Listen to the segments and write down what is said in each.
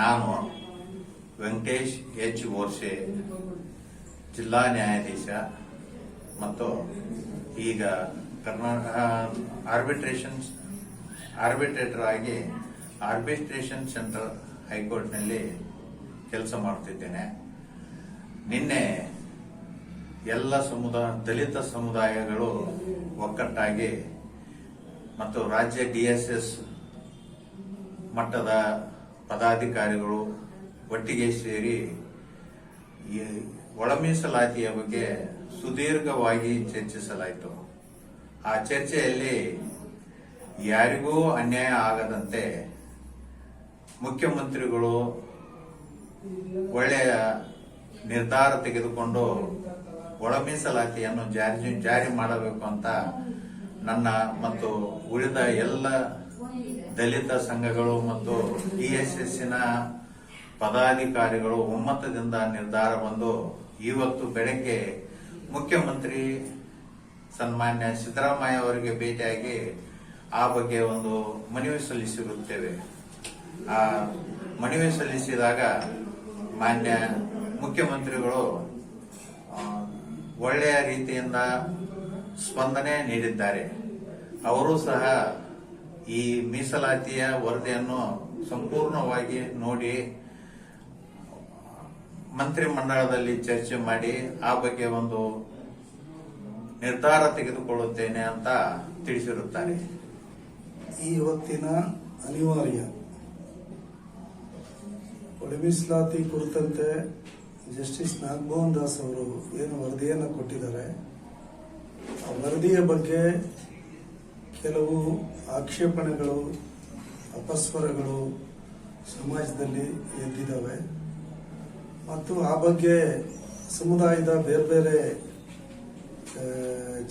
ನಾನು ವೆಂಕಟೇಶ್ ಎಚ್ ಓರ್ಸೆ ಜಿಲ್ಲಾ ನ್ಯಾಯಾಧೀಶ ಮತ್ತು ಈಗ ಕರ್ನಾಟಕ ಆರ್ಬಿಟ್ರೇಷನ್ ಆರ್ಬಿಟ್ರೇಟರ್ ಆಗಿ ಆರ್ಬಿಟ್ರೇಷನ್ ಸೆಂಟರ್ ಹೈಕೋರ್ಟ್ನಲ್ಲಿ ಕೆಲಸ ಮಾಡುತ್ತಿದ್ದೇನೆ ನಿನ್ನೆ ಎಲ್ಲ ಸಮುದಾಯ, ದಲಿತ ಸಮುದಾಯಗಳು ಒಕ್ಕಟ್ಟಾಗಿ ಮತ್ತು ರಾಜ್ಯ ಡಿಎಸ್ಎಸ್ ಮಟ್ಟದ ಪದಾಧಿಕಾರಿಗಳು ಒಟ್ಟಿಗೆ ಸೇರಿ ಈ ಒಳ ಮೀಸಲಾತಿಯ ಬಗ್ಗೆ ಸುದೀರ್ಘವಾಗಿ ಚರ್ಚಿಸಲಾಯಿತು. ಆ ಚರ್ಚೆಯಲ್ಲಿ ಯಾರಿಗೂ ಅನ್ಯಾಯ ಆಗದಂತೆ ಮುಖ್ಯಮಂತ್ರಿಗಳು ಒಳ್ಳೆಯ ನಿರ್ಧಾರ ತೆಗೆದುಕೊಂಡು ಒಳಮೀಸಲಾತಿಯನ್ನು ಜಾರಿ ಜಾರಿ ಮಾಡಬೇಕು ಅಂತ ನನ್ನ ಮತ್ತು ಉಳಿದ ಎಲ್ಲ ದಲಿತ ಸಂಘಗಳು ಮತ್ತು ಟಿಎಸ್ಎಸ್ಸಿನ ಪದಾಧಿಕಾರಿಗಳು ಒಮ್ಮತದಿಂದ ನಿರ್ಧಾರ ಬಂದು ಇವತ್ತು ಬೆಳಗ್ಗೆ ಮುಖ್ಯಮಂತ್ರಿ ಸನ್ಮಾನ್ಯ ಸಿದ್ದರಾಮಯ್ಯ ಅವರಿಗೆ ಭೇಟಿಯಾಗಿ ಆ ಬಗ್ಗೆ ಒಂದು ಮನವಿ ಸಲ್ಲಿಸಿರುತ್ತೇವೆ. ಆ ಮನವಿ ಸಲ್ಲಿಸಿದಾಗ ಮಾನ್ಯ ಮುಖ್ಯಮಂತ್ರಿಗಳು ಒಳ್ಳೆಯ ರೀತಿಯಿಂದ ಸ್ಪಂದನೆ ನೀಡಿದ್ದಾರೆ. ಅವರು ಸಹ ಈ ಮೀಸಲಾತಿಯ ವರದಿಯನ್ನು ಸಂಪೂರ್ಣವಾಗಿ ನೋಡಿ ಮಂತ್ರಿಮಂಡಲದಲ್ಲಿ ಚರ್ಚೆ ಮಾಡಿ ಆ ಬಗ್ಗೆ ಒಂದು ನಿರ್ಧಾರ ತೆಗೆದುಕೊಳ್ಳುತ್ತೇನೆ ಅಂತ ತಿಳಿಸಿರುತ್ತಾರೆ. ಈ ಹೊತ್ತಿನ ಅನಿವಾರ್ಯ. ಮೀಸಲಾತಿ ಕುರಿತಂತೆ ಜಸ್ಟಿಸ್ ನಾಗಮೋಹನ್ ದಾಸ್ ಅವರು ಏನು ವರದಿಯನ್ನು ಕೊಟ್ಟಿದ್ದಾರೆ, ಆ ವರದಿಯ ಬಗ್ಗೆ ಕೆಲವು ಆಕ್ಷೇಪಣೆಗಳು, ಅಪಸ್ವರಗಳು ಸಮಾಜದಲ್ಲಿ ಎದ್ದಿದ್ದಾವೆ. ಮತ್ತು ಆ ಬಗ್ಗೆ ಸಮುದಾಯದ ಬೇರೆ ಬೇರೆ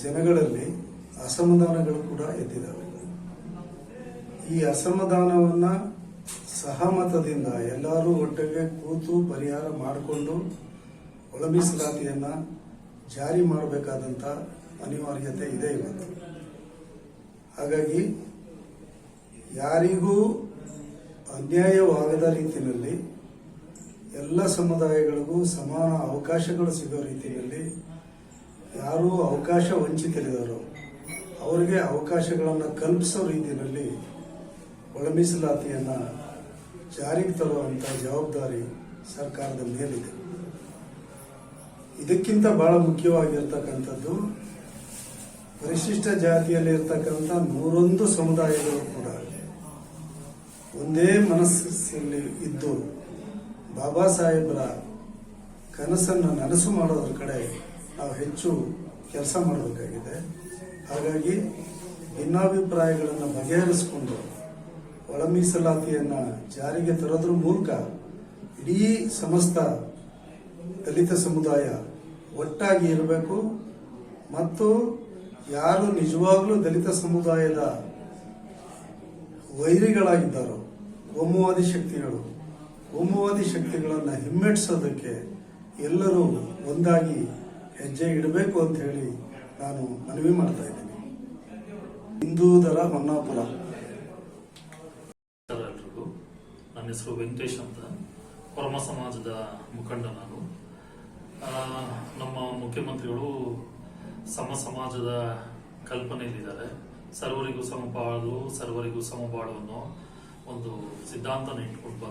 ಜನಗಳಲ್ಲಿ ಅಸಮಾಧಾನಗಳು ಕೂಡ ಎದ್ದಿದ್ದಾವೆ. ಈ ಅಸಮಾಧಾನವನ್ನ ಸಹಮತದಿಂದ ಎಲ್ಲರೂ ಒಟ್ಟಿಗೆ ಕೂತು ಪರಿಹಾರ ಮಾಡಿಕೊಂಡು ಒಳಮೀಸಲಾತಿಯನ್ನ ಜಾರಿ ಮಾಡಬೇಕಾದಂತ ಅನಿವಾರ್ಯತೆ ಇದೆ ಇವತ್ತು. ಹಾಗಾಗಿ ಯಾರಿಗೂ ಅನ್ಯಾಯವಾಗದ ರೀತಿಯಲ್ಲಿ ಎಲ್ಲ ಸಮುದಾಯಗಳಿಗೂ ಸಮಾನ ಅವಕಾಶಗಳು ಸಿಗೋ ರೀತಿಯಲ್ಲಿ ಯಾರು ಅವಕಾಶ ವಂಚಿತರಿದ್ದಾರೋ ಅವರಿಗೆ ಅವಕಾಶಗಳನ್ನು ಕಲ್ಪಿಸೋ ರೀತಿಯಲ್ಲಿ ಒಳ ಮೀಸಲಾತಿಯನ್ನ ಜಾರಿಗೆ ತರುವಂಥ ಜವಾಬ್ದಾರಿ ಸರ್ಕಾರದ ಮೇಲಿದೆ. ಇದಕ್ಕಿಂತ ಬಹಳ ಮುಖ್ಯವಾಗಿರ್ತಕ್ಕಂಥದ್ದು ಪರಿಶಿಷ್ಟ ಜಾತಿಯಲ್ಲಿ ಇರ್ತಕ್ಕಂಥ ನೂರೊಂದು ಸಮುದಾಯಗಳು ಕೂಡ ಒಂದೇ ಮನಸ್ಸಲ್ಲಿ ಇದ್ದು ಬಾಬಾ ಸಾಹೇಬರ ಕನಸನ್ನು ನನಸು ಮಾಡೋದ್ರ ಕಡೆ ನಾವು ಹೆಚ್ಚು ಕೆಲಸ ಮಾಡಬೇಕಾಗಿದೆ. ಹಾಗಾಗಿ ಭಿನ್ನಾಭಿಪ್ರಾಯಗಳನ್ನು ಬಗೆಹರಿಸಿಕೊಂಡು ಒಳ ಮೀಸಲಾತಿಯನ್ನು ಜಾರಿಗೆ ತರೋದ್ರ ಮೂಲಕ ಇಡೀ ಸಮಸ್ತ ದಲಿತ ಸಮುದಾಯ ಒಟ್ಟಾಗಿ ಇರಬೇಕು ಮತ್ತು ಯಾರು ನಿಜವಾಗ್ಲೂ ದಲಿತ ಸಮುದಾಯದ ವೈರಿಗಳಾಗಿದ್ದಾರೋ ಕೋಮುವಾದಿ ಶಕ್ತಿಗಳು ಕೋಮುವಾದಿ ಶಕ್ತಿಗಳನ್ನು ಹಿಮ್ಮೆಟ್ಸೋದಕ್ಕೆ ಎಲ್ಲರೂ ಒಂದಾಗಿ ಹೆಜ್ಜೆ ಇಡಬೇಕು ಅಂತ ಹೇಳಿ ನಾನು ಮನವಿ ಮಾಡ್ತಾ ಇದ್ದೀನಿ. ಹಿಂದೂ ದರ ಹೊನ್ನಾಪುರ. ನನ್ನ ಹೆಸರು ವೆಂಕಟೇಶ್ ಅಂತ. ಪರಮ ಸಮಾಜದ ಮುಖಂಡ ನಾನು. ನಮ್ಮ ಮುಖ್ಯಮಂತ್ರಿಗಳು ಸಮ ಸಮಾಜದ ಕಲ್ಪನೆಯಲ್ಲಿದ್ದಾರೆ. ಸರ್ವರಿಗೂ ಸಮಬಾಳು ಸರ್ವರಿಗೂ ಸಮಬಾಳು ಅನ್ನೋ ಒಂದು ಸಿದ್ಧಾಂತನ ಇಟ್ಕೊಂಡು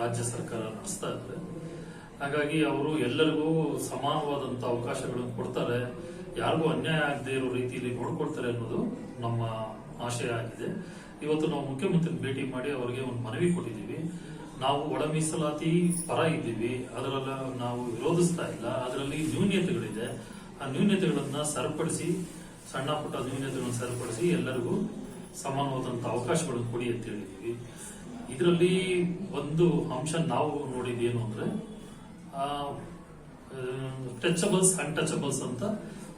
ರಾಜ್ಯ ಸರ್ಕಾರ ನಡೆಸ್ತಾ ಇದ್ದಾರೆ. ಹಾಗಾಗಿ ಅವರು ಎಲ್ಲರಿಗೂ ಸಮಾನವಾದಂತ ಅವಕಾಶಗಳನ್ನು ಕೊಡ್ತಾರೆ. ಯಾರಿಗೂ ಅನ್ಯಾಯ ಆಗದೆ ಇರೋ ರೀತಿಯಲ್ಲಿ ನೋಡ್ಕೊಡ್ತಾರೆ ಅನ್ನೋದು ನಮ್ಮ ಆಶಯ ಆಗಿದೆ. ಇವತ್ತು ನಾವು ಮುಖ್ಯಮಂತ್ರಿ ಭೇಟಿ ಮಾಡಿ ಅವರಿಗೆ ಒಂದು ಮನವಿ ಕೊಟ್ಟಿದ್ದೀವಿ. ನಾವು ಒಳ ಮೀಸಲಾತಿ ಪರ ಇದ್ದೀವಿ. ಅದರಲ್ಲ ನಾವು ವಿರೋಧಿಸ್ತಾ ಇಲ್ಲ. ಅದರಲ್ಲಿ ನ್ಯೂನ್ಯತೆಗಳಿದೆ ಆ ನ್ಯೂನತೆಗಳನ್ನ ಸರಿಪಡಿಸಿ, ಸಣ್ಣ ಪುಟ್ಟ ನ್ಯೂನತೆಗಳನ್ನು ಸರಿಪಡಿಸಿ ಎಲ್ಲರಿಗೂ ಸಮಾನವಾದಂತ ಅವಕಾಶಗಳನ್ನು ಕೊಡಿ ಅಂತ ಹೇಳಿದೀವಿ ಇದರಲ್ಲಿ ಒಂದು ಅಂಶ ನಾವು ನೋಡಿದ್ದು ಏನು ಅಂದ್ರೆ ಟಚಬಲ್ಸ್, ಅನ್ಟಚಬಲ್ಸ್ ಅಂತ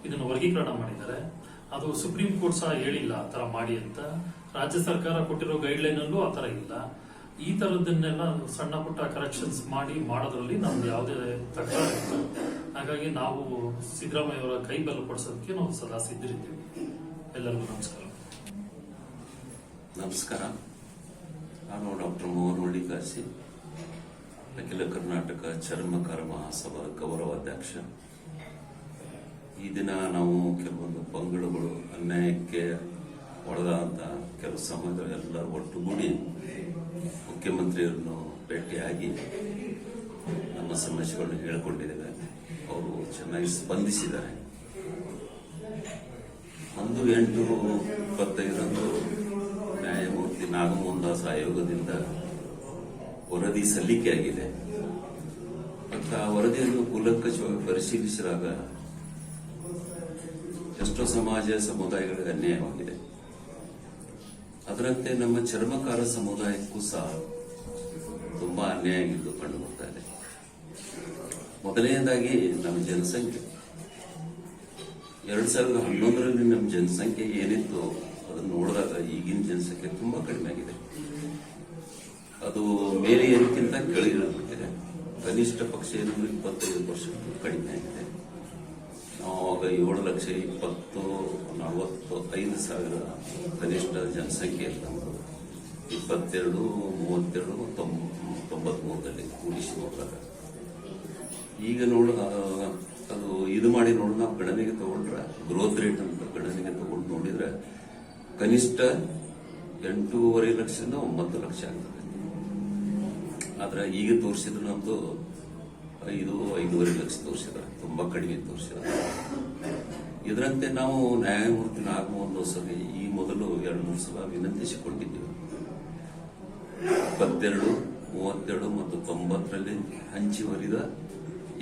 ಇದನ್ನು ವರ್ಗೀಕರಣ ಮಾಡಿದ್ದಾರೆ. ಅದು ಸುಪ್ರೀಂ ಕೋರ್ಟ್ ಸಹ ಹೇಳಿಲ್ಲ ಆ ತರ ಮಾಡಿ ಅಂತ. ರಾಜ್ಯ ಸರ್ಕಾರ ಕೊಟ್ಟಿರೋ ಗೈಡ್ಲೈನ್ ಅಲ್ಲೂ ಆ ತರ ಇಲ್ಲ. ಈ ತರದನ್ನೆಲ್ಲ ಸಣ್ಣ ಪುಟ್ಟ ಕರೆಕ್ಷನ್ಸ್ ಮಾಡಿ ಮಾಡೋದ್ರಲ್ಲಿ ನಮ್ದು ಯಾವುದೇ ತಕರಾರಿಲ್ಲ ಹಾಗಾಗಿ ನಾವು ಸಿದ್ದರಾಮಯ್ಯ ಅವರ ಕೈ ಬಲಪಡಿಸೋದಕ್ಕೆ ನಾವು ಸದಾ ಸಿದ್ಧರಿದ್ದೀವಿ ಎಲ್ಲರಿಗೂ ನಮಸ್ಕಾರ. ನಮಸ್ಕಾರ. ನಾನು ಡಾಕ್ಟರ್ ಮೋಹನ್ ಹುಳ್ಳಿಕಾಸಿ ಅಖಿಲ ಕರ್ನಾಟಕ ಚರ್ಮಕಾರ ಮಹಾಸಭಾ ಗೌರವಾಧ್ಯಕ್ಷ ಈ ದಿನ ನಾವು ಕೆಲವೊಂದು ಪಂಗಡಗಳು, ಅನ್ಯಾಯಕ್ಕೆ ಒಳಗಾದಂಥ ಕೆಲವು ಸಮಯದಲ್ಲಿ ಎಲ್ಲರೂ ಒಟ್ಟುಗೂಡಿ ಮುಖ್ಯಮಂತ್ರಿಯವರನ್ನು ಭೇಟಿಯಾಗಿ ನಮ್ಮ ಸಮಸ್ಯೆಗಳನ್ನು ಹೇಳಿಕೊಂಡಿದ್ದಾರೆ ಅವರು ಚೆನ್ನಾಗಿ ಸ್ಪಂದಿಸಿದ್ದಾರೆ. ಒಂದು ಎಂಟು ಇಪ್ಪತ್ತೈದರಂದು ನ್ಯಾಯಮೂರ್ತಿ ನಾಗಮೋಹನ್ ದಾಸ್ ಆಯೋಗದಿಂದ ವರದಿ ಸಲ್ಲಿಕೆಯಾಗಿದೆ. ಮತ್ತು ಆ ವರದಿಯನ್ನು ಕೂಲಂಕಷವಾಗಿ ಪರಿಶೀಲಿಸಿದಾಗ ಎಷ್ಟೋ ಸಮಾಜ ಸಮುದಾಯಗಳಿಗೆ ಅನ್ಯಾಯವಾಗಿದೆ. ಅದರಂತೆ ನಮ್ಮ ಚರ್ಮಕಾರ ಸಮುದಾಯಕ್ಕೂ ಸಹ ತುಂಬಾ ಅನ್ಯಾಯ ಆಗಿದ್ದು ಕಂಡು ಬರ್ತಾ ಇದೆ. ಮೊದಲನೇದಾಗಿ ನಮ್ಮ ಜನಸಂಖ್ಯೆ. ಎರಡ್ ಸಾವಿರದ ಹನ್ನೊಂದರಲ್ಲಿ ನಮ್ಮ ಜನಸಂಖ್ಯೆ ಏನಿತ್ತು ಅದನ್ನು ನೋಡಿದಾಗ ಈಗಿನ ಜನಸಂಖ್ಯೆ ತುಂಬಾ ಕಡಿಮೆ ಆಗಿದೆ. ಅದು ಮೇಲೆ ಏನಕ್ಕಿಂತ ಕೆಳಗಿಳಿದಿದೆ ಕನಿಷ್ಠ ಪಕ್ಷ ಏನಂದ್ರೆ ಇಪ್ಪತ್ತೈದು ಪರ್ಸೆಂಟ್ ಕಡಿಮೆ ಆಗಿದೆ. ನಾವು ಆವಾಗ ಏಳು ಲಕ್ಷ ಇಪ್ಪತ್ತು ಐದು ಸಾವಿರ ಕನಿಷ್ಠ ಜನಸಂಖ್ಯೆ ನಮ್ಮದು ಇಪ್ಪತ್ತೆರಡು, ಮೂವತ್ತೆರಡು, ತೊಂಬ, ತೊಂಬತ್ಮೂರರಲ್ಲಿ ಕೂಡಿಸಿ ನೋಡಿದಾಗ. ಈಗ ನೋಡ ಅದು ಇದು ಮಾಡಿ ನೋಡಿ, ನಾವು ಗಣನೆಗೆ ತಗೊಂಡ್ರೆ ಗ್ರೋತ್ ರೇಟ್ ಅಂತ ಗಣನೆಗೆ ತಗೊಂಡು ನೋಡಿದ್ರೆ ಕನಿಷ್ಠ ಎಂಟೂವರೆ ಲಕ್ಷದಿಂದ ಒಂಬತ್ತು ಲಕ್ಷ ಆಗ್ತದೆ. ಆದ್ರೆ ಈಗ ತೋರಿಸಿದ್ರೆ ನಮ್ದು ಐದು, ಐದೂವರೆ ಲಕ್ಷ ತೋರಿಸಿದ್ರೆ ತುಂಬಾ ಕಡಿಮೆ ತೋರಿಸಿದ್ದಾರೆ. ಇದರಂತೆ ನಾವು ನ್ಯಾಯಮೂರ್ತಿ ನಾಗಮೋಹನ್ ಸರಿ ಈ ಮೊದಲು ಎರಡು ಮೂರು ಸಲ ವಿನಂತಿಸಿಕೊಂಡಿದ್ದೇವೆ ಇಪ್ಪತ್ತೆರಡು, ಮೂವತ್ತೆರಡು ಮತ್ತು ತೊಂಬತ್ತರಲ್ಲಿ ಹಂಚಿವರಿದ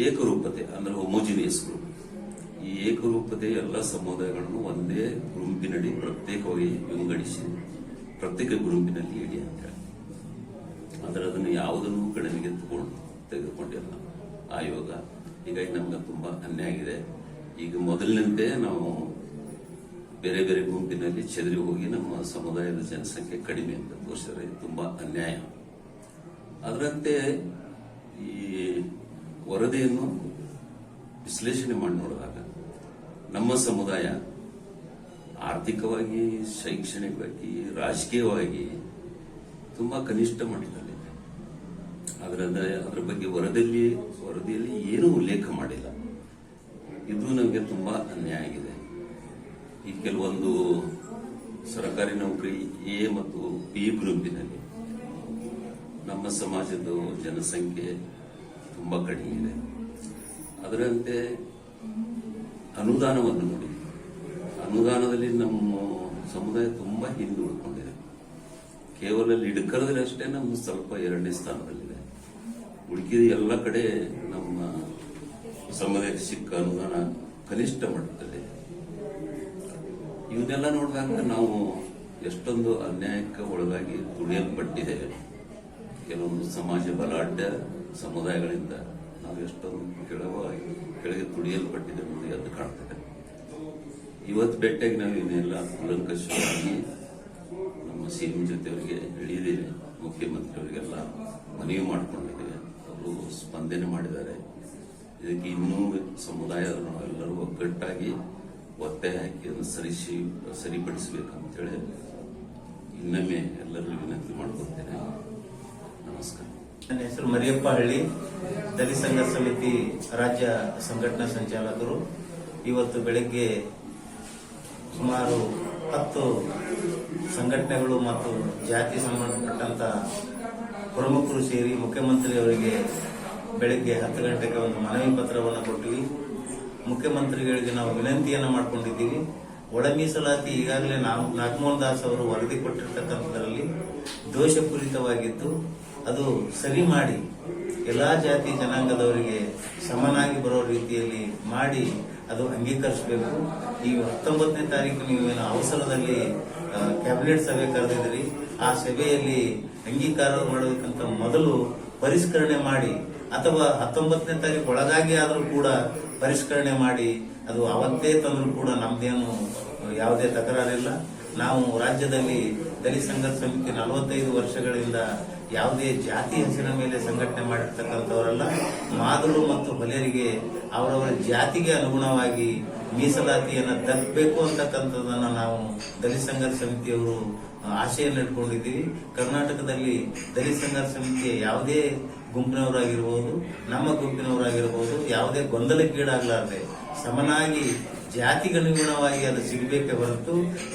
ಏಕರೂಪತೆ, ಅಂದ್ರೆ ಹೊಮೋಜಿನಿಯಸ್ ಗ್ರೂಪ್ ಈ ಏಕರೂಪತೆ ಎಲ್ಲ ಸಮುದಾಯಗಳನ್ನು ಒಂದೇ ಗುಂಪಿನಡಿ ಪ್ರತ್ಯೇಕವಾಗಿ ವಿಂಗಡಿಸಿ, ಪ್ರತ್ಯೇಕ ಗುಂಪಿನಲ್ಲಿ ಇಡಿ ಅಂತ ಅಂದ್ರೆ ಅದನ್ನು ಯಾವುದನ್ನು ಗಣನೆಗೆ ತಗೊಂಡು ತೆಗೆದುಕೊಂಡಿಲ್ಲ. ಆಯೋಗ ಹೀಗಾಗಿ ನಮ್ಗೆ ತುಂಬಾ ಅನ್ಯಾಯ ಆಗಿದೆ. ಈಗ ಮೊದಲಿನಂತೆ ನಾವು ಬೇರೆ ಬೇರೆ ಗುಂಪಿನಲ್ಲಿ ಚದರಿ ಹೋಗಿ ನಮ್ಮ ಸಮುದಾಯದ ಜನಸಂಖ್ಯೆ ಕಡಿಮೆ ಅಂತ ತೋರಿಸಿದ್ರೆ ತುಂಬಾ ಅನ್ಯಾಯ. ಅದರಂತೆ ಈ ವರದಿಯನ್ನು ವಿಶ್ಲೇಷಣೆ ಮಾಡಿ ನೋಡಿದಾಗ ನಮ್ಮ ಸಮುದಾಯ ಆರ್ಥಿಕವಾಗಿ, ಶೈಕ್ಷಣಿಕವಾಗಿ, ರಾಜಕೀಯವಾಗಿ ತುಂಬಾ ಕನಿಷ್ಠ ಮಟ್ಟದಲ್ಲಿದೆ. ಅದರ ಅದರ ಬಗ್ಗೆ ವರದಿಯಲ್ಲಿ ವರದಿಯಲ್ಲಿ ಏನೂ ಉಲ್ಲೇಖ ಮಾಡಿಲ್ಲ. ಇದು ನಮಗೆ ತುಂಬಾ ಅನ್ಯಾಯ ಆಗಿದೆ. ಈ ಕೆಲವೊಂದು ಸರ್ಕಾರಿ ನೌಕರಿ ಎ ಮತ್ತು ಬಿ ಗ್ರೂಪಿನಲ್ಲಿ ನಮ್ಮ ಸಮಾಜದ ಜನಸಂಖ್ಯೆ ತುಂಬಾ ಕಡಿಮೆ ಇದೆ. ಅದರಂತೆ ಅನುದಾನವನ್ನು ನೋಡಿ. ಅನುದಾನದಲ್ಲಿ ನಮ್ಮ ಸಮುದಾಯ ತುಂಬಾ ಹಿಂದೆ ಉಳ್ಕೊಂಡಿದೆ. ಕೇವಲ ಲಿಡ್ಕರದಲ್ಲಿ ಅಷ್ಟೇ ನಮ್ಮ ಸ್ವಲ್ಪ ಎರಡನೇ ಸ್ಥಾನದಲ್ಲಿದೆ. ಹುಡುಕಿದ ಎಲ್ಲ ಕಡೆ ನಮ್ಮ ಸಮುದಾಯಕ್ಕೆ ಸಿಕ್ಕ ಅನುದಾನ ಕನಿಷ್ಠ ಮಟ್ಟದಲ್ಲಿ ಇವನ್ನೆಲ್ಲ ನೋಡಿದಾಗ ನಾವು ಎಷ್ಟೊಂದು ಅನ್ಯಾಯಕ್ಕೆ ಒಳಗಾಗಿ ತುಳಿಯಲ್ಪಟ್ಟಿದ್ದೇವೆ ಕೆಲವೊಂದು ಸಮಾಜ ಬಲಾಢ್ಯ ಸಮುದಾಯಗಳಿಂದ ನಾವು ಎಷ್ಟೊಂದು ಕೆಳವಾಗಿ, ಕೆಳಗೆ ತುಳಿಯಲ್ಪಟ್ಟಿದ್ದೇವೆ ಅನ್ನೋದು ಅದು ಕಾಣ್ತದೆ. ಇವತ್ತು ಭೇಟಿಯಾಗಿ ನಾವು ಇವನ್ನೆಲ್ಲ ಕೂಲಂಕಷವಾಗಿ ನಮ್ಮ ಸಿ ಎಂ ಜೊತೆಯವರಿಗೆ ಹೇಳಿದ್ದೇವೆ. ಮುಖ್ಯಮಂತ್ರಿಯವರಿಗೆಲ್ಲ ಮನವಿ ಮಾಡಿಕೊಂಡಿದ್ದೇವೆ. ಅವರು ಸ್ಪಂದನೆ ಮಾಡಿದ್ದಾರೆ. ಇದಕ್ಕೆ ಇನ್ನೂ ಸಮುದಾಯದ ನಾವೆಲ್ಲರೂ ಒಗ್ಗಟ್ಟಾಗಿ ಒತ್ತೆ ಹಾಕಿ ಅದನ್ನು ಸರಿಸಿ, ಸರಿಪಡಿಸಬೇಕಂತೇಳಿ ಇನ್ನೊಮ್ಮೆ ಎಲ್ಲರಿಗೂ ವಿನಂತಿ ಮಾಡ್ಕೊತೇನೆ ನಮಸ್ಕಾರ. ನನ್ನ ಹೆಸರು ಮರಿಯಪ್ಪ ಹಳ್ಳಿ. ದಲಿತ ಸಂಘ ಸಮಿತಿ ರಾಜ್ಯ ಸಂಘಟನಾ ಸಂಚಾಲಕರು. ಇವತ್ತು ಬೆಳಗ್ಗೆ ಸುಮಾರು ಹತ್ತು ಸಂಘಟನೆಗಳು ಮತ್ತು ಜಾತಿ ಸಂಬಂಧಪಟ್ಟಂತ ಪ್ರಮುಖರು ಸೇರಿ ಮುಖ್ಯಮಂತ್ರಿ ಅವರಿಗೆ ಬೆಳಗ್ಗೆ ಹತ್ತು ಗಂಟೆಗೆ ಒಂದು ಮನವಿ ಪತ್ರವನ್ನು ಕೊಟ್ಟಿವಿ. ಮುಖ್ಯಮಂತ್ರಿಗಳಿಗೆ ನಾವು ವಿನಂತಿಯನ್ನು ಮಾಡ್ಕೊಂಡಿದ್ದೀವಿ. ಒಳ ಮೀಸಲಾತಿ ಈಗಾಗಲೇ ನಾವು ನಾಗಮೋಹನ್ ದಾಸ್ ಅವರು ವರದಿ ಕೊಟ್ಟಿರ್ತಕ್ಕಂಥದ್ರಲ್ಲಿ ದೋಷಪೂರಿತವಾಗಿದ್ದು, ಅದು ಸರಿ ಮಾಡಿ ಎಲ್ಲ ಜಾತಿ ಜನಾಂಗದವರಿಗೆ ಸಮನಾಗಿ ಬರೋ ರೀತಿಯಲ್ಲಿ ಮಾಡಿ ಅದು ಅಂಗೀಕರಿಸಬೇಕು. ಈ ಹತ್ತೊಂಬತ್ತನೇ ತಾರೀಕು ನೀವೇನು ಅವಸರದಲ್ಲಿ ಕ್ಯಾಬಿನೆಟ್ ಸಭೆ ಕರೆದಿದ್ರಿ ಆ ಸಭೆಯಲ್ಲಿ ಅಂಗೀಕಾರ ಮಾಡಬೇಕಂತ ಮೊದಲು ಪರಿಷ್ಕರಣೆ ಮಾಡಿ ಅಥವಾ ಹತ್ತೊಂಬತ್ತನೇ ತಾರೀಕು ಒಳಗಾಗಿ ಆದರೂ ಕೂಡ ಪರಿಷ್ಕರಣೆ ಮಾಡಿ, ಅದು ಅವತ್ತೇ ತಂದರೂ ಕೂಡ ನಮ್ದೇನು ಯಾವುದೇ ತಕರಾರಿಲ್ಲ. ನಾವು ರಾಜ್ಯದಲ್ಲಿ ದಲಿತ ಸಂಘರ್ಷ ಸಮಿತಿ ನಲವತ್ತೈದು ವರ್ಷಗಳಿಂದ ಯಾವುದೇ ಜಾತಿ ಹೆಸರಿನ ಮೇಲೆ ಸಂಘಟನೆ ಮಾಡಿರ್ತಕ್ಕಂಥವರಲ್ಲ. ಮಾದರು ಮತ್ತು ಹೊಲೆಯರಿಗೆ ಅವರವರ ಜಾತಿಗೆ ಅನುಗುಣವಾಗಿ ಮೀಸಲಾತಿಯನ್ನು ತಲುಪಬೇಕು ಅಂತಕ್ಕಂಥದ್ದನ್ನು ನಾವು ದಲಿತ ಸಂಘರ್ಷ ಸಮಿತಿಯವರು ಆಶೆಯನ್ನು ಇಟ್ಕೊಂಡಿದ್ದೀವಿ. ಕರ್ನಾಟಕದಲ್ಲಿ ದಲಿತ ಸಂಘರ್ಷ ಸಮಿತಿಯ ಯಾವುದೇ ಗುಂಪಿನವರಾಗಿರ್ಬೋದು ನಮ್ಮ ಗುಂಪಿನವರಾಗಿರ್ಬೋದು ಯಾವುದೇ ಗೊಂದಲಕ್ಕೀಡಾಗಲಾರದೆ ಸಮನಾಗಿ ಜಾತಿಗನುಗುಣವಾಗಿ ಅದು ಸಿಗಬೇಕೇ ಹೊರತು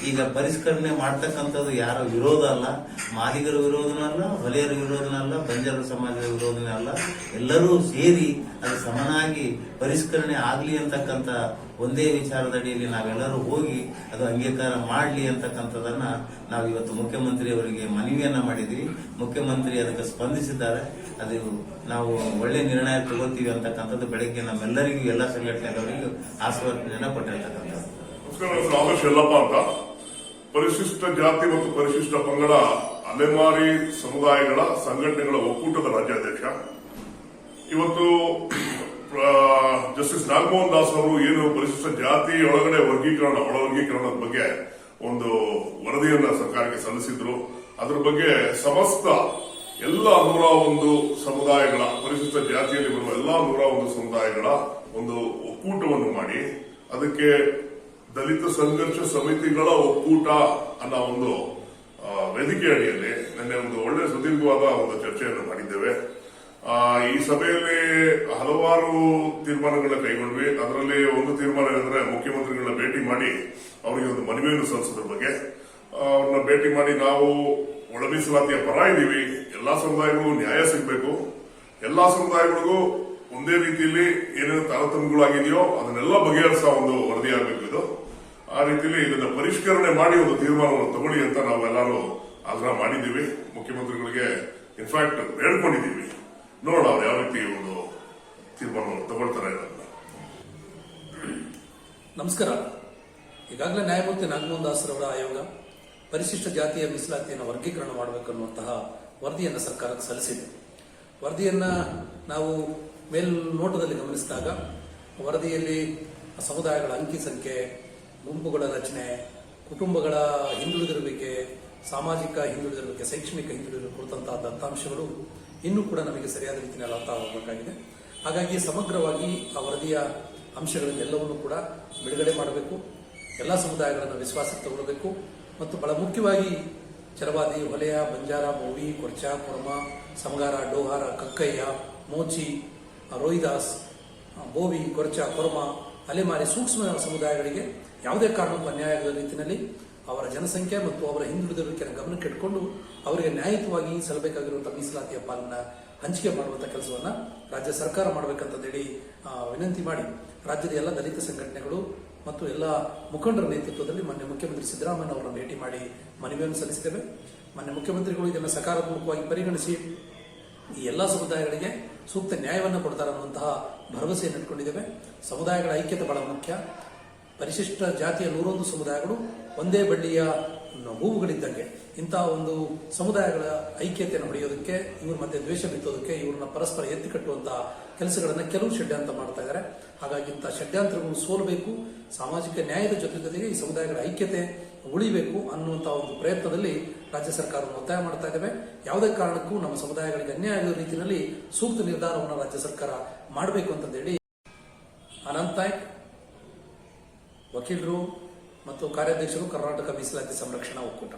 ಈಗ ಪರಿಷ್ಕರಣೆ ಮಾಡ್ತಕ್ಕಂಥದ್ದು ಯಾರ ವಿರೋಧ ಅಲ್ಲ. ಮಾದಿಗರ ವಿರೋಧನಲ್ಲ ಹೊಲೆಯರ ವಿರೋಧನೂ ಅಲ್ಲ, ಬಂಜಾರ ಸಮಾಜದ ವಿರೋಧನೇ ಅಲ್ಲ. ಎಲ್ಲರೂ ಸೇರಿ ಅದು ಸಮನಾಗಿ ಪರಿಷ್ಕರಣೆ ಆಗಲಿ ಅಂತಕ್ಕಂಥ ಒಂದೇ ವಿಚಾರದಡಿಯಲ್ಲಿ ನಾವೆಲ್ಲರೂ ಹೋಗಿ ಅದು ಅಂಗೀಕಾರ ಮಾಡಲಿ ಅಂತಕ್ಕಂಥದ್ದನ್ನ ನಾವು ಇವತ್ತು ಮುಖ್ಯಮಂತ್ರಿಯವರಿಗೆ ಮನವಿಯನ್ನ ಮಾಡಿದ್ವಿ. ಮುಖ್ಯಮಂತ್ರಿ ಅದಕ್ಕೆ ಸ್ಪಂದಿಸಿದ್ದಾರೆ. ಅದು ನಾವು ಒಳ್ಳೆ ನಿರ್ಣಯ ತಗೋತೀವಿ ಅಂತಕ್ಕಂಥದ್ದು ಬೆಳಗ್ಗೆ ನಮ್ಮೆಲ್ಲರಿಗೂ, ಎಲ್ಲ ಸಂಘಟನೆಗಳವರಿಗೂ ಆಶೀರ್ವಾದ ಕೊಟ್ಟಿರ್ತಕ್ಕಂಥದ್ದು. ಅಂತ. ಪರಿಶಿಷ್ಟ ಜಾತಿ ಮತ್ತು ಪರಿಶಿಷ್ಟ ಪಂಗಡ, ಅಲೆಮಾರಿ ಸಮುದಾಯಗಳ ಸಂಘಟನೆಗಳ ಒಕ್ಕೂಟದ ರಾಜ್ಯಾಧ್ಯಕ್ಷ. ಇವತ್ತು ಜಸ್ಟಿಸ್ ನಾಗಮೋಹನ್ ದಾಸ್ ಅವರು ಏನು ಪರಿಶಿಷ್ಟ ಜಾತಿ ಒಳಗಡೆ ವರ್ಗೀಕರಣ ಒಳ ವರ್ಗೀಕರಣದ ಬಗ್ಗೆ ಒಂದು ವರದಿಯನ್ನ ಸರ್ಕಾರಕ್ಕೆ ಸಲ್ಲಿಸಿದ್ರು. ಅದರ ಬಗ್ಗೆ ಸಮಸ್ತ ಎಲ್ಲ ನೂರ ಒಂದು ಸಮುದಾಯಗಳ, ಪರಿಶಿಷ್ಟ ಜಾತಿಯಲ್ಲಿ ಬರುವ ಎಲ್ಲ ನೂರ ಒಂದು ಸಮುದಾಯಗಳ ಒಂದು ಒಕ್ಕೂಟವನ್ನು ಮಾಡಿ, ಅದಕ್ಕೆ ದಲಿತ ಸಂಘರ್ಷ ಸಮಿತಿಗಳ ಒಕ್ಕೂಟ ಅನ್ನೋ ಒಂದು ವೇದಿಕೆ ಅಡಿಯಲ್ಲಿ ನಿನ್ನೆ ಒಂದು ಒಳ್ಳೆ ಸುದೀರ್ಘವಾದ ಒಂದು ಚರ್ಚೆಯನ್ನು ಮಾಡಿದ್ದೇವೆ. ಈ ಸಭೆಯಲ್ಲಿ ಹಲವಾರು ತೀರ್ಮಾನಗಳನ್ನ ಕೈಗೊಂಡ್ವಿ. ಅದರಲ್ಲಿ ಒಂದು ತೀರ್ಮಾನ ಏನಂದ್ರೆ ಮುಖ್ಯಮಂತ್ರಿಗಳನ್ನ ಭೇಟಿ ಮಾಡಿ ಅವರಿಗೆ ಒಂದು ಮನವಿಯನ್ನು ಸಲ್ಲಿಸೋದ್ರ ಬಗ್ಗೆ. ಅವ್ರನ್ನ ಭೇಟಿ ಮಾಡಿ ನಾವು ಒಳ ಮೀಸಲಾತಿಯ ಪರ ಇದ್ದೀವಿ. ಎಲ್ಲಾ ಸಮುದಾಯಗಳಿಗೂ ನ್ಯಾಯ ಸಿಗಬೇಕು. ಎಲ್ಲ ಸಮುದಾಯಗಳಿಗೂ ಒಂದೇ ರೀತಿಯಲ್ಲಿ ಏನೇನು ತಾರತಮ್ಯಗಳಾಗಿದೆಯೋ ಅದನ್ನೆಲ್ಲ ಬಗೆಹರಿಸೋ ಒಂದು ವರದಿಯಾಗಬೇಕು ಇದು. ಆ ರೀತಿಯಲ್ಲಿ ಇದನ್ನ ಪರಿಷ್ಕರಣೆ ಮಾಡಿ ಒಂದು ತೀರ್ಮಾನವನ್ನು ತಗೊಳ್ಳಿ ಅಂತ ನಾವೆಲ್ಲರೂ ಆಗ್ರಹ ಮಾಡಿದ್ದೀವಿ. ಮುಖ್ಯಮಂತ್ರಿಗಳಿಗೆ ಇನ್ಫ್ಯಾಕ್ಟ್ ಹೇಳ್ಕೊಂಡಿದ್ದೀವಿ ನೋಡೋಣ ಅವ್ರು ಯಾವ ರೀತಿ ಒಂದು ತೀರ್ಮಾನವನ್ನು ತಗೊಳ್ತಾರೆ ನಮಸ್ಕಾರ. ಈಗಾಗಲೇ ನ್ಯಾಯಮೂರ್ತಿ ನಾಗಮೋಹನ್ ದಾಸರವರ ಆಯೋಗ ಪರಿಶಿಷ್ಟ ಜಾತಿಯ ಮೀಸಲಾತಿಯನ್ನು ವರ್ಗೀಕರಣ ಮಾಡಬೇಕನ್ನುವಂತಹ ವರದಿಯನ್ನು ಸರ್ಕಾರಕ್ಕೆ ಸಲ್ಲಿಸಿದೆ. ವರದಿಯನ್ನು ನಾವು ಮೇಲ್ನೋಟದಲ್ಲಿ ಗಮನಿಸಿದಾಗ ವರದಿಯಲ್ಲಿ ಸಮುದಾಯಗಳ ಅಂಕಿ ಸಂಖ್ಯೆ, ಗುಂಪುಗಳ ರಚನೆ, ಕುಟುಂಬಗಳ ಹಿಂದುಳಿದಿರುವಿಕೆ, ಸಾಮಾಜಿಕ ಹಿಂದುಳಿದಿರುವಿಕೆ, ಶೈಕ್ಷಣಿಕ ಹಿಂದುಳಿದಿರುವ ಕುರಿತಂತಹ ದತ್ತಾಂಶಗಳು ಇನ್ನೂ ಕೂಡ ನಮಗೆ ಸರಿಯಾದ ರೀತಿಯಲ್ಲಿ ಅರ್ಥವಾಗಬೇಕಾಗಿದೆ ಹಾಗಾಗಿ ಸಮಗ್ರವಾಗಿ ಆ ವರದಿಯ ಅಂಶಗಳನ್ನೆಲ್ಲವನ್ನೂ ಕೂಡ ಬಿಡುಗಡೆ ಮಾಡಬೇಕು. ಎಲ್ಲ ಸಮುದಾಯಗಳನ್ನು ವಿಶ್ವಾಸಕ್ಕೆ ತಗೊಳ್ಳಬೇಕು ಮತ್ತು ಬಹಳ ಮುಖ್ಯವಾಗಿ ಚರವಾದಿ, ಹೊಲೆಯ, ಬಂಜಾರ ಬೋವಿ ಕೊರ್ಚ, ಕುರ್ಮ, ಸಮಗಾರ, ಡೋಹಾರ, ಕಕ್ಕಯ್ಯ, ಮೋಚಿ, ರೋಹಿದಾಸ್, ಬೋವಿ, ಕೊರ್ಚ, ಕೊರ್ಮ, ಅಲೆಮಾರಿ ಸೂಕ್ಷ್ಮ ಸಮುದಾಯಗಳಿಗೆ ಯಾವುದೇ ಕಾರಣಕ್ಕೂ ಅನ್ಯಾಯ ಆಗದ ರೀತಿಯಲ್ಲಿ ಅವರ ಜನಸಂಖ್ಯೆ ಮತ್ತು ಅವರ ಹಿಂದುಳಿದಿರುವಿಕೆಯನ್ನು ಗಮನಕ್ಕಿಟ್ಕೊಂಡು ಅವರಿಗೆ ನ್ಯಾಯಯುತವಾಗಿ ಸಲ್ಲಬೇಕಾಗಿರುವಂಥ ಮೀಸಲಾತಿಯ ಪಾಲನ್ನ ಹಂಚಿಕೆ ಮಾಡುವಂಥ ಕೆಲಸವನ್ನ ರಾಜ್ಯ ಸರ್ಕಾರ ಮಾಡಬೇಕಂತಂದೇಳಿ ವಿನಂತಿ ಮಾಡಿ ರಾಜ್ಯದ ಎಲ್ಲ ದಲಿತ ಸಂಘಟನೆಗಳು ಮತ್ತು ಎಲ್ಲ ಮುಖಂಡರ ನೇತೃತ್ವದಲ್ಲಿ ಮೊನ್ನೆ ಮುಖ್ಯಮಂತ್ರಿ ಸಿದ್ದರಾಮಯ್ಯ ಅವರನ್ನು ಭೇಟಿ ಮಾಡಿ ಮನವಿಯನ್ನು ಸಲ್ಲಿಸಿದ್ದೇವೆ ಮೊನ್ನೆ ಮುಖ್ಯಮಂತ್ರಿಗಳು ಇದನ್ನು ಸಕಾರಾತ್ಮಕವಾಗಿ ಪರಿಗಣಿಸಿ ಈ ಎಲ್ಲ ಸಮುದಾಯಗಳಿಗೆ ಸೂಕ್ತ ನ್ಯಾಯವನ್ನು ಕೊಡ್ತಾರೆ ಅನ್ನುವಂತಹ ಭರವಸೆಯನ್ನು ಇಟ್ಕೊಂಡಿದ್ದೇವೆ ಸಮುದಾಯಗಳ ಐಕ್ಯತೆ ಬಹಳ ಮುಖ್ಯ. ಪರಿಶಿಷ್ಟ ಜಾತಿಯ ನೂರೊಂದು ಸಮುದಾಯಗಳು ಒಂದೇ ಬಳ್ಳಿಯ ಹೂವುಗಳಿದ್ದಂಗೆ ಇಂತಹ ಒಂದು ಸಮುದಾಯಗಳ ಐಕ್ಯತೆಯನ್ನು ಹೊಡೆಯೋದಕ್ಕೆ ಇವ್ರ ಮಧ್ಯೆ ದ್ವೇಷ ಬಿತ್ತೋದಕ್ಕೆ ಇವ್ರನ್ನ ಪರಸ್ಪರ ಎತ್ತಿ ಕಟ್ಟುವಂತಹ ಕೆಲಸಗಳನ್ನ ಕೆಲವು ಷಡ್ಯಂತ್ರ ಮಾಡ್ತಾ ಇದ್ದಾರೆ ಹಾಗಾಗಿ ಇಂತಹ ಷಡ್ಯಂತ್ರಗಳು ಸೋಲಬೇಕು, ಸಾಮಾಜಿಕ ನ್ಯಾಯದ ಜೊತೆ ಜೊತೆಗೆ ಈ ಸಮುದಾಯಗಳ ಐಕ್ಯತೆ ಉಳಿಬೇಕು ಅನ್ನುವಂತಹ ಒಂದು ಪ್ರಯತ್ನದಲ್ಲಿ ರಾಜ್ಯ ಸರ್ಕಾರವನ್ನು ಒತ್ತಾಯ ಮಾಡ್ತಾ ಇದ್ದೇವೆ ಯಾವುದೇ ಕಾರಣಕ್ಕೂ ನಮ್ಮ ಸಮುದಾಯಗಳಿಗೆ ಅನ್ಯಾಯ ಆಗೋ ರೀತಿಯಲ್ಲಿ ಸೂಕ್ತ ನಿರ್ಧಾರವನ್ನು ರಾಜ್ಯ ಸರ್ಕಾರ ಮಾಡಬೇಕು ಅಂತಂದೇಳಿ ಅನಂತ್ ನಾಯ್ಕ್, ವಕೀಲರು ಮತ್ತು ಕಾರ್ಯಾಧ್ಯಕ್ಷರು ಕರ್ನಾಟಕ ಮೀಸಲಾತಿ ಸಂರಕ್ಷಣಾ ಒಕ್ಕೂಟ.